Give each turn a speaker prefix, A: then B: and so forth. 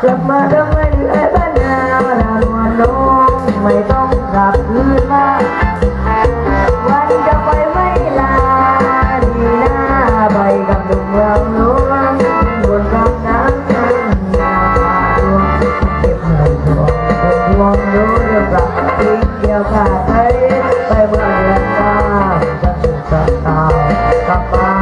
A: เกิดมาทำไมเหนื่อยบ้านนามาลาลวนลงไม่ต้องกลับคืนมาวันจะไปไม่ลาดีหน้าไปกับดุงเมืองหลวงบนกองน้ำน้ำนาดวงเก็บเงินดวงเป็นดวงรู้เรื่องรักทิ้งเดียวขาดไปไปเมื่อเดือนตาจะถึงตาตากับมา